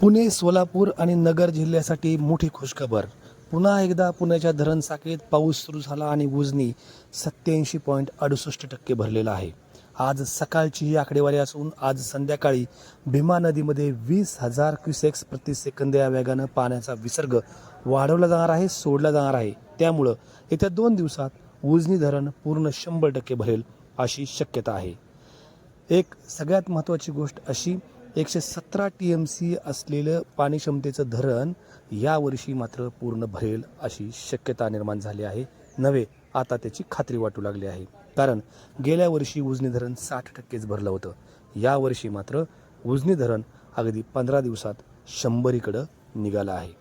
पुणे सोलापूर आणि नगर जिल्ह्यासाठी मोठी खुशखबर. पुन्हा एकदा पुण्याच्या धरण साखळीत पाऊस सुरू झाला आणि उजनी सत्याऐंशी पॉईंट अडुसष्ट टक्के भरलेला आहे. आज सकाळची ही आकडेवारी असून आज संध्याकाळी भीमा नदीमध्ये वीस हजार क्युसेक्स प्रति सेकंद या वेगानं पाण्याचा विसर्ग वाढवला जाणार आहे सोडला जाणार आहे. त्यामुळं येत्या दोन दिवसात उजनी धरण पूर्ण शंभर टक्के भरेल अशी शक्यता आहे. एक सगळ्यात महत्त्वाची गोष्ट अशी एकशे सतरा टी एम सी असलेलं पाणी क्षमतेचं धरण यावर्षी मात्र पूर्ण भरेल अशी शक्यता निर्माण झाली आहे. नव्हे आता त्याची खात्री वाटू लागली आहे. कारण गेल्या वर्षी उजनी धरण साठ टक्केच भरलं होतं. यावर्षी मात्र उजनी धरण अगदी पंधरा दिवसात शंभरीकडं निघालं आहे.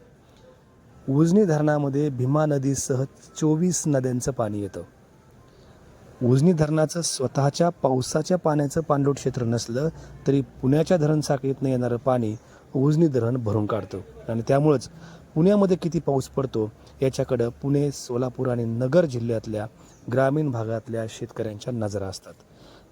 उजनी धरणामध्ये भीमा नदीसह चोवीस नद्यांचं पाणी येतं. उजनी धरणाचं स्वतःच्या पावसाच्या पाण्याचं पाणलोट क्षेत्र नसलं तरी पुण्याच्या धरण साखळीतनं येणारं पाणी उजनी धरण भरून काढतं. आणि त्यामुळंच पुण्यामध्ये किती पाऊस पडतो याच्याकडं पुणे सोलापूर आणि नगर जिल्ह्यातल्या ग्रामीण भागातल्या शेतकऱ्यांच्या नजरा असतात.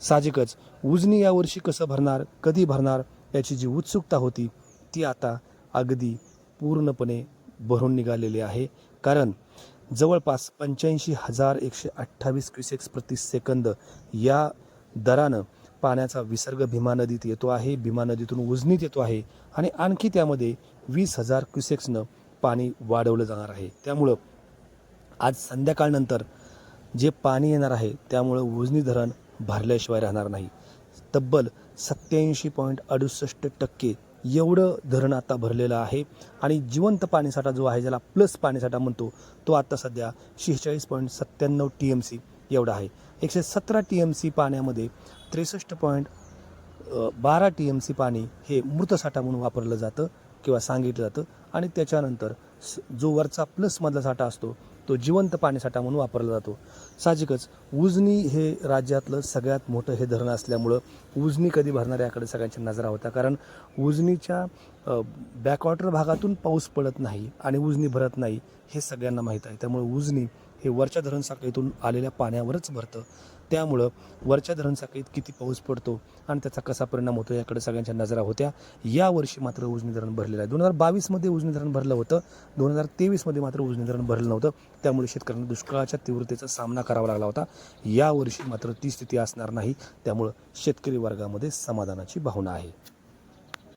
साहजिकच उजनी यावर्षी कसं भरणार कधी भरणार याची जी उत्सुकता होती ती आता अगदी पूर्णपणे भरून निघालेली आहे. कारण जवळपास पंच्याऐंशी हजार एकशे अठ्ठावीस क्युसेक्स प्रति सेकंद या दरानं पाण्याचा विसर्ग भीमा नदीत येतो आहे. भीमा नदीतून उजनीत येतो आहे आणि आणखी त्यामध्ये वीस हजार क्युसेक्सनं पाणी वाढवलं जाणार आहे. त्यामुळं आज संध्याकाळनंतर जे पाणी येणार आहे त्यामुळं उजनी धरण भरल्याशिवाय राहणार नाही. तब्बल सत्याऐंशी पॉईंट अडुसष्ट टक्के एवढं धरण आता भरलेलं आहे. आणि जिवंत पाणीसाठा जो आहे ज्याला प्लस पाणीसाठा म्हणतो तो आता सध्या शेहेचाळीस पॉईंट सत्त्याण्णव टी एम सी एवढा आहे. एकशे सतरा टी एम सी पाण्यामध्ये त्रेसष्ट पॉईंट बारा टी एम सी पाणी हे मृतसाठा म्हणून वापरलं जातं किंवा सांगितलं जातं. आणि त्याच्यानंतर जो वरचा प्लसमधला साठा असतो तो जिवंत पाणीसाठा म्हणून वापरला जातो. साहजिकच उजनी हे राज्यातलं सगळ्यात मोठं हे धरण असल्यामुळं उजनी कधी भरणार याकडे सगळ्यांच्या नजरा होता कारण उजनीच्या बॅकवॉटर भागातून पाऊस पडत नाही आणि उजनी भरत नाही हे सगळ्यांना माहीत आहे. त्यामुळे उजनी हे वरच्या धरण साखळीतून आलेल्या पाण्यावरच भरतं. त्यामुळं वरच्या धरण साखळीत किती पाऊस पडतो आणि त्याचा कसा परिणाम होतो याकडे सगळ्यांच्या नजरा होत्या. यावर्षी मात्र उजनी धरण भरलेलं आहे. दोन हजार बावीसमध्ये उजनी धरण भरलं होतं. दोन हजार तेवीसमध्ये मात्र उजनी धरण भरलं नव्हतं. त्यामुळे शेतकऱ्यांना दुष्काळाच्या तीव्रतेचा सामना करावा लागला होता. यावर्षी मात्र ती स्थिती असणार नाही. त्यामुळं शेतकरी वर्गामध्ये समाधानाची भावना आहे.